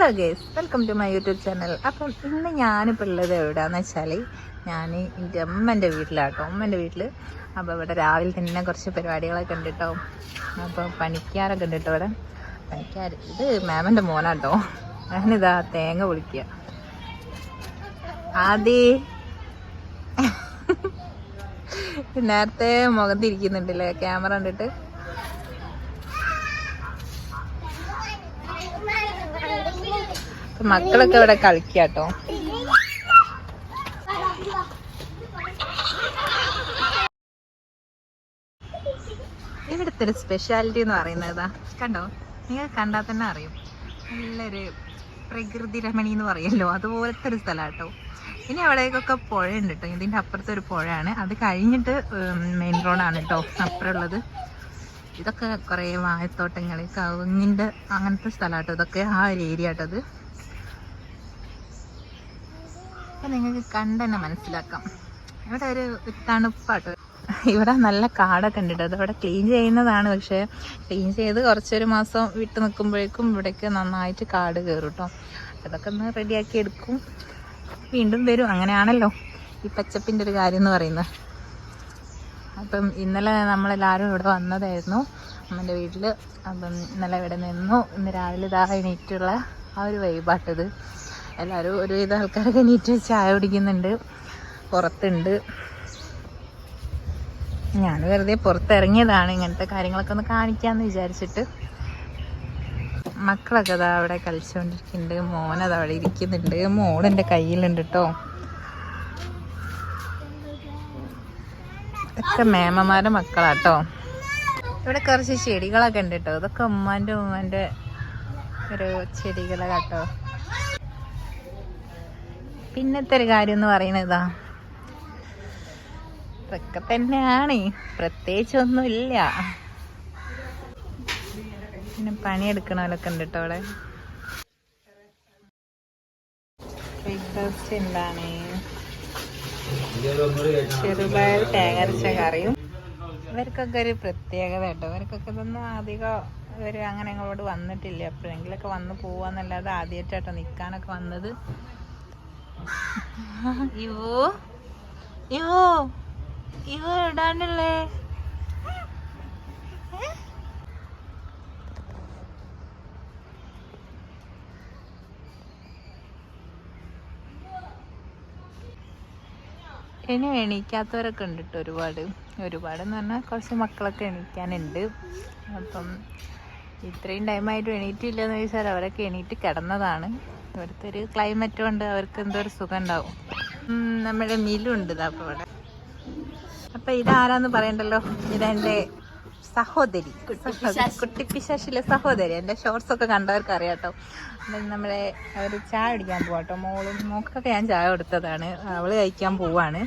Hello guys welcome to my YouTube channel അപ്പം ഇന്ന് ഞാനിപ്പോൾ ഉള്ളത് എവിടെയാന്ന് വെച്ചാൽ ഞാൻ എന്റെ അമ്മന്റെ വീട്ടിലാട്ടോ. അമ്മന്റെ വീട്ടിൽ അപ്പോൾ ഇവിടെ രാവിലെ തന്നെ കുറച്ച് പരിപാടികളൊക്കെ ഉണ്ട് കേട്ടോ അപ്പോൾ പണിക്കാരൊക്കെ ഉണ്ട് കേട്ടോ ഇവിടെ. പണിക്കാർ ഇത് മാമന്റെ മോനാട്ടോ. ഞാനിതാ തേങ്ങ പൊളിക്കുക ആദി. നേരത്തെ മുഖം തിരിക്കുന്നുണ്ടല്ലേ ക്യാമറ കണ്ടിട്ട്? മക്കളൊക്കെ ഇവിടെ കളിക്കാട്ടോ. ഇവിടുത്തെ ഒരു സ്പെഷ്യാലിറ്റി എന്ന് പറയുന്നത് കണ്ടോ? നിങ്ങൾ കണ്ടാൽ തന്നെ അറിയും. നല്ലൊരു പ്രകൃതി രമണി എന്ന് പറയല്ലോ. അതുപോലത്തെ ഒരു സ്ഥലമാട്ടോ. ഇനി അവിടേക്കൊക്കെ പുഴയുണ്ട് കേട്ടോ ഇതിന്റെ അപ്പുറത്തെ ഒരു പുഴയാണ്. അത് കഴിഞ്ഞിട്ട് മെയിൻ റോഡാണ് കേട്ടോ അപ്പുറമുള്ളത് ഇതൊക്കെ കുറേ വാഴത്തോട്ടങ്ങൾ കവുങ്ങിന്റെ അങ്ങനത്തെ സ്ഥലമാട്ടോ ഇതൊക്കെ ആ ഒരു ഏരിയ ആട്ടത് അപ്പം നിങ്ങൾക്ക് കണ്ട് തന്നെ മനസ്സിലാക്കാം. ഇവിടെ ഒരു തണുപ്പാട്ടോ. ഇവിടെ നല്ല കാടൊക്കെ ഉണ്ട് കേട്ടോ. അതവിടെ ക്ലീൻ ചെയ്യുന്നതാണ്. പക്ഷേ ക്ലീൻ ചെയ്ത് കുറച്ചൊരു മാസം വിട്ട് നിൽക്കുമ്പോഴേക്കും ഇവിടേക്ക് നന്നായിട്ട് കാട് കയറും കേട്ടോ അതൊക്കെ ഒന്ന് റെഡിയാക്കി എടുക്കും. വീണ്ടും വരും. അങ്ങനെയാണല്ലോ ഈ പച്ചപ്പിന്റെ ഒരു കാര്യം എന്ന് പറയുന്നത്. അപ്പം ഇന്നലെ നമ്മളെല്ലാവരും ഇവിടെ വന്നതായിരുന്നു. അമ്മന്റെ വീട്ടിൽ അപ്പം ഇന്നലെ ഇവിടെ നിന്നു. ഇന്ന് രാവിലെ ഇതാ എണീറ്റുള്ള ആ ഒരു വൈബാട്ടത്. എല്ലാവരും ഒരുവിധ ആൾക്കാരൊക്കെ എണീറ്റ് ചായ കുടിക്കുന്നുണ്ട്. പുറത്തുണ്ട്. ഞാൻ വെറുതെ പുറത്തിറങ്ങിയതാണ് ഇങ്ങനത്തെ കാര്യങ്ങളൊക്കെ ഒന്ന് കാണിക്കാമെന്ന് വിചാരിച്ചിട്ട്. മക്കളൊക്കെ അതാ അവിടെ കളിച്ചുകൊണ്ടിരിക്കുന്നുണ്ട് മോനത് അവിടെ ഇരിക്കുന്നുണ്ട്. മോളെന്റെ കയ്യിലുണ്ട് കേട്ടോ ഒക്കെ മേമമാരുടെ മക്കളാട്ടോ. ഇവിടെ കുറച്ച് ചെടികളൊക്കെ ഉണ്ട് കേട്ടോ. ഇതൊക്കെ ഉമ്മാന്റെ ഉമ്മാന്റെ ഒരു ചെടികളെ കേട്ടോ. പിന്നത്തെ ഒരു കാര്യം എന്ന് പറയുന്നതാ ഇതൊക്കെ തന്നെയാണ്. പ്രത്യേകിച്ചൊന്നുമില്ല പിന്നെ പണിയെടുക്കണവരൊക്കെ ഉണ്ട് കേട്ടോ അവിടെ ബ്രേക്ക്ഫാസ്റ്റ് എന്താണ്? ചെറുപയർ തേങ്ങരച്ച കറിയും. ഇവർക്കൊക്കെ ഒരു പ്രത്യേകത കേട്ടോ. ഇവർക്കൊക്കെ ഇതൊന്നും അധികം ഇവർ അങ്ങനെ ഞങ്ങളോട് വന്നിട്ടില്ല. എപ്പോഴെങ്കിലൊക്കെ വന്ന് പോവാന്നല്ലാതെ ആദ്യമായിട്ടാട്ടോ നിൽക്കാനൊക്കെ വന്നത്. ഇവോ? ഇവോ? ഇവോ ഇടാണ്ടല്ലേ ഇനി എണീക്കാത്തവരൊക്കെ ഉണ്ട് കേട്ടോ ഒരുപാട്. ഒരുപാട് എന്ന് പറഞ്ഞാൽ കുറച്ച് മക്കളൊക്കെ എണീക്കാനുണ്ട്. അപ്പം ഇത്രയും ടൈമായിട്ട് എണീറ്റില്ല എന്ന് ചോദിച്ചാൽ അവരൊക്കെ എണീറ്റ് കിടന്നതാണ്. ഇവിടുത്തെ ഒരു ക്ലൈമറ്റ് കൊണ്ട് അവർക്ക് എന്തോ ഒരു സുഖം ഉണ്ടാവും. നമ്മുടെ മിലുണ്ട് ഇതാ അപ്പോൾ ഇവിടെ. അപ്പം ഇതാരാന്ന് പറയണ്ടല്ലോ? ഇതെന്റെ സഹോദരി. കുട്ടിപ്പിശാശിലെ സഹോദരി. എന്റെ ഷോർട്സ് ഒക്കെ കണ്ടവർക്ക് അറിയാട്ടോ കേട്ടോ നമ്മളെ അവർ ചായ അടിക്കാൻ പോവാട്ടോ. മോളും മോക്കൊക്കെ ഞാൻ ചായ കൊടുത്തതാണ്. അവൾ കഴിക്കാൻ പോവാണ്.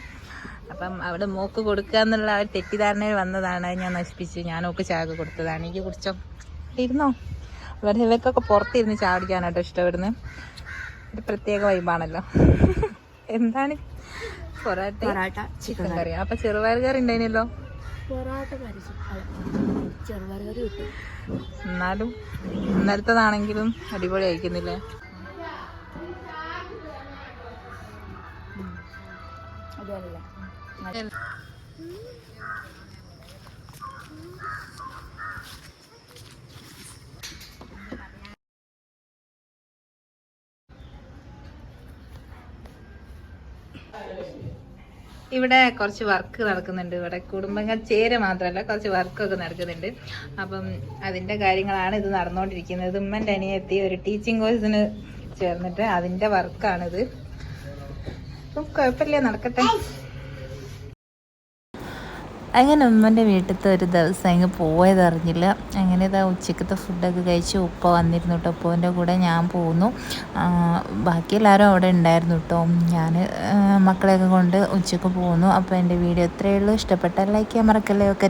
അപ്പം അവിടെ മോക്ക് കൊടുക്കുക എന്നുള്ള ആ ഒരു തെറ്റിദ്ധാരണയിൽ വന്നതാണ്. ഞാൻ നശിപ്പിച്ചു. ഞാൻ ഓക്ക് ചായ ഒക്കെ കൊടുത്തതാണ്. എനിക്ക് കുടിച്ചോ? ഇരുന്നോ? ഇവർ ഇവർക്കൊക്കെ പുറത്തിരുന്ന് ചായ അടിക്കാനായിട്ടോ ഇഷ്ടപ്പെടുന്നു. ഒരു പ്രത്യേക വൈബാണല്ലോ എന്താണ്? പൊറാട്ട ചിക്കൻ കറി. അപ്പൊ ചെറുപയർ കറി ഉണ്ടായിരുന്നല്ലോ പൊറാട്ട കറി ചെറുപയർ കറി കിട്ടും. എന്നാലും ഇന്നലത്തതാണെങ്കിലും അടിപൊളി കഴിക്കുന്നില്ലേ അതല്ല ഇവിടെ കുറച്ച് വർക്ക് നടക്കുന്നുണ്ട്. ഇവിടെ കുടുംബങ്ങൾ ചേര മാത്രമല്ല കുറച്ച് വർക്കൊക്കെ നടക്കുന്നുണ്ട്. അപ്പം അതിന്റെ കാര്യങ്ങളാണ് ഇത് നടന്നുകൊണ്ടിരിക്കുന്നത്. ഉമ്മന്റെ അനിയത്തി ഒരു ടീച്ചിങ് കോഴ്സിന് ചേർന്നിട്ട് അതിന്റെ വർക്കാണിത് അപ്പം കുഴപ്പമില്ല നടക്കട്ടെ. അങ്ങനെ ഉമ്മന്റെ വീട്ടിലത്തെ ഒരു ദിവസം അങ്ങ് പോയതറിഞ്ഞില്ല. അങ്ങനെ ഇതാ ഉച്ചക്കത്തെ ഫുഡൊക്കെ കഴിച്ച് ഉപ്പ വന്നിരുന്നു കേട്ടോ ഉപ്പന്റെ കൂടെ ഞാൻ പോന്നു. ബാക്കി എല്ലാവരും അവിടെ ഉണ്ടായിരുന്നു കേട്ടോ ഞാൻ മക്കളെയൊക്കെ കൊണ്ട് ഉച്ചയ്ക്ക് പോന്നു. അപ്പോൾ എന്റെ വീഡിയോ ഇത്രയേ ഉള്ളൂ. ഇഷ്ടപ്പെട്ടാൽ ലൈക്ക് ചെയ്യാൻ മറക്കല്ലേ. ഓക്കെ